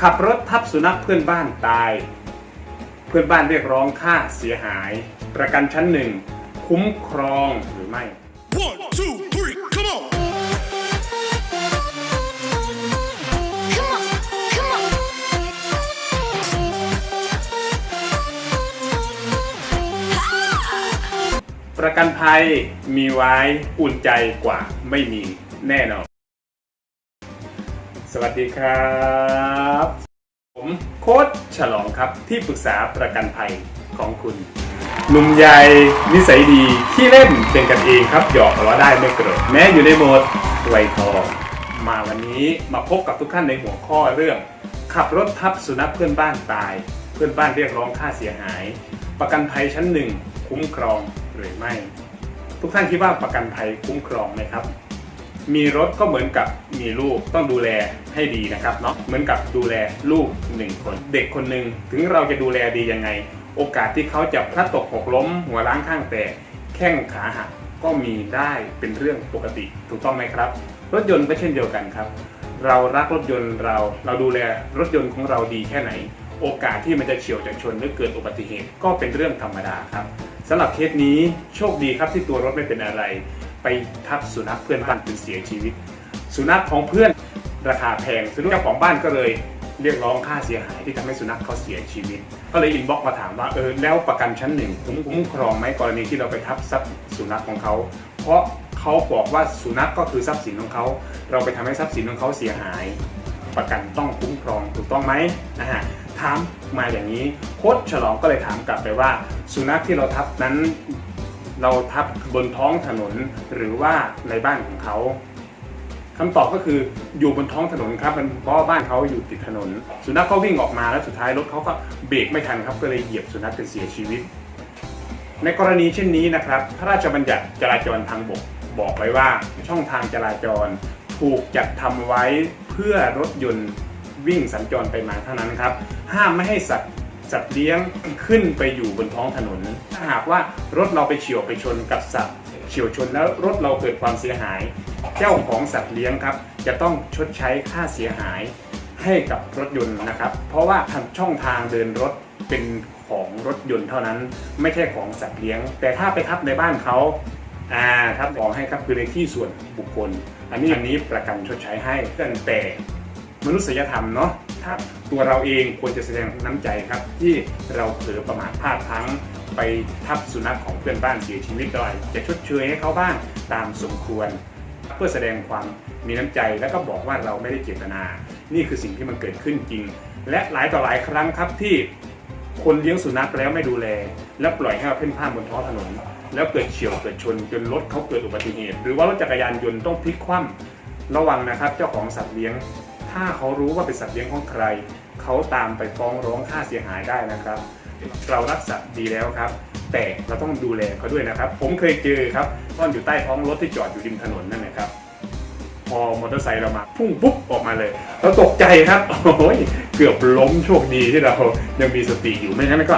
ขับรถทับสุนัขเพื่อนบ้านตาย เพื่อนบ้านเรียกร้องค่าเสียหาย ประกันชั้นหนึ่งคุ้มครองหรือไม่ One, two, three, come on! Come on, come on. ประกันภัยมีไว้อุ่นใจกว่าไม่มีแน่นอน สวัสดีครับ ผมโค้ชฉลองครับที่ปรึกษาประกันภัยของคุณหนุ่มใหญ่นิสัยดีที่เล่นเป็นกันเองครับหยอกล้อได้ไม่โกรธแม้อยู่ในโหมดไวยทองมาวันนี้มาพบกับทุกท่านในหัวข้อเรื่อง ขับรถทับสุนัขเพื่อนบ้านตาย เพื่อนบ้านเรียกร้องค่าเสียหาย ประกันภัยชั้นหนึ่งคุ้มครองหรือไม่ ทุกท่านคิดว่าประกันภัยคุ้มครองไหมครับ มีรถก็เหมือนกับมีลูกต้องดูแลให้ดีนะครับเนาะเหมือนกับดูแลลูกหนึ่งคนเด็กคนหนึ่งถึงเราจะดูแลดียังไง โอกาสที่เขาจะพลัดตกหกล้ม หัวล้างข้างแตกแข้งขาหักก็มีได้เป็นเรื่องปกติถูกต้องไหมครับ รถยนต์ก็เช่นเดียวกันครับ เรารักรถยนต์เรา เราดูแลรถยนต์ของเราดีแค่ไหน โอกาสที่มันจะเฉียวจะชนหรือเกิดอุบัติเหตุก็เป็นเรื่องธรรมดาครับสำหรับเคสนี้โชคดีครับที่ตัวรถไม่เป็นอะไร ไปทับสุนัขเพื่อนบ้านจนเสียชีวิต สุนัขของเพื่อนราคาแพงสุนัขเจ้าของบ้านก็เลยเรียกร้องค่าเสียหายที่ทำให้สุนัขเขาเสียชีวิต ก็เลยอินบ็อกมาถามว่าเออแล้วประกันชั้นหนึ่งคุ้มคุ้มครองไหมกรณีที่เราไปทับทรัพย์สุนัขของเขา เพราะเขาบอกว่าสุนัขก็คือทรัพย์สินของเขา เราไปทำให้ทรัพย์สินของเขาเสียหาย ประกันต้องคุ้มครองถูกต้องไหมนะฮะถามมาอย่างนี้โค้ชฉลองก็เลยถามกลับไปว่า สุนัขที่เราทับนั้น เราทับบนท้องถนนหรือว่าในบ้านของเขาคำตอบก็คืออยู่บนท้องถนนครับมันเพราะบ้านเขาอยู่ติดถนน สุนัขเขาวิ่งออกมาแล้วสุดท้ายรถเขาก็เบรกไม่ทันครับก็เลยเหยียบสุนัขจนเสียชีวิต ในกรณีเช่นนี้นะครับพระราชบัญญัติจราจรทางบกบอกไว้ว่าช่องทางจราจรถูกจัดทำไว้เพื่อรถยนต์วิ่งสัญจรไปมาเท่านั้นครับ ห้ามไม่ให้สัตว์ สัตว์เลี้ยงขึ้นไปอยู่บนท้องถนน ถ้าหากว่ารถเราไปเฉียวไปชนกับสัตว์เฉียวชนแล้วรถเราเกิดความเสียหาย เจ้าของสัตว์เลี้ยงครับ จะต้องชดใช้ค่าเสียหายให้กับรถยนต์นะครับ เพราะว่าทางช่องทางเดินรถเป็นของรถยนต์เท่านั้น ไม่ใช่ของสัตว์เลี้ยง แต่ถ้าไปทับในบ้านเขาอ่าครับบอกให้ครับคือในที่ส่วนบุคคล อันนี้อันนี้ประกันชดใช้ให้แต่ มนุษยธรรมเนาะถ้าตัวเราเองควรจะแสดงน้ำใจครับ ที่เราเผลอประมาทพลาดพลั้งไปทับสุนัขของเพื่อนบ้านเสียชีวิตด้วยจะชดเชยให้เขาบ้างตามสมควร เพื่อแสดงความมีน้ำใจแล้วก็บอกว่าเราไม่ได้เจตนา นี่คือสิ่งที่มันเกิดขึ้นจริง และหลายต่อหลายครั้งครับที่คนเลี้ยงสุนัขแล้วไม่ดูแล แล้วปล่อยให้มันเพ่นพ่านบนท้องถนน แล้วเกิดเฉียวเกิดชนจนรถเขาเกิดอุบัติเหตุ หรือว่ารถจักรยานยนต์ต้องพลิกคว่ำระวังนะครับ เจ้าของสัตว์เลี้ยง ถ้าเขารู้ว่าเป็นสัตว์เลี้ยงของใคร เขาตามไปฟ้องร้องค่าเสียหายได้นะครับ เรารักสัตว์ดีแล้วครับ แต่เราต้องดูแลเขาด้วยนะครับ ผมเคยเจอครับซ่อนอยู่ใต้ท้องรถที่จอดอยู่ริมถนนนั่นนะครับพอมอเตอร์ไซค์เรามาพุ่งปุ๊บออกมาเลยเราตกใจครับโอ้ยเกือบล้มโชคดีที่เรายังมีสติอยู่ไม่งั้นก็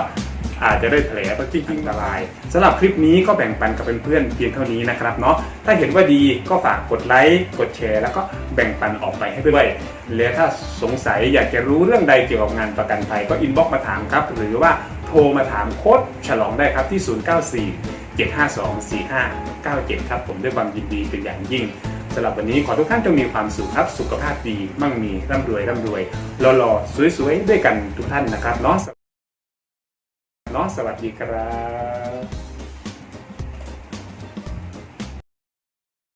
อาจจะได้แผลก็จริงๆอันตรายสำหรับคลิปนี้ก็แบ่งปันกับเพื่อนๆเพียงเท่านี้นะครับเนาะถ้าเห็นว่าดีก็ฝากกดไลค์กดแชร์ แล้วก็แบ่งปันออกไปให้ด้วยและถ้าสงสัยอยากจะรู้เรื่องใดเกี่ยวกับงานประกันภัยก็อินบ็อกมาถามครับ หรือว่าโทรมาถามโค้ดฉลองได้ครับที่ 094 752 4597 ครับผมด้วยความยินดีเป็นอย่างยิ่งสำหรับวันนี้ขอทุกท่านจงมีความสุขครับ สุขภาพดี มั่งมี ร่ำรวย ร่ำรวยหล่อๆสวยๆ ด้วยกันทุกท่านนะครับเนาะ เนาะสวัสดีครับ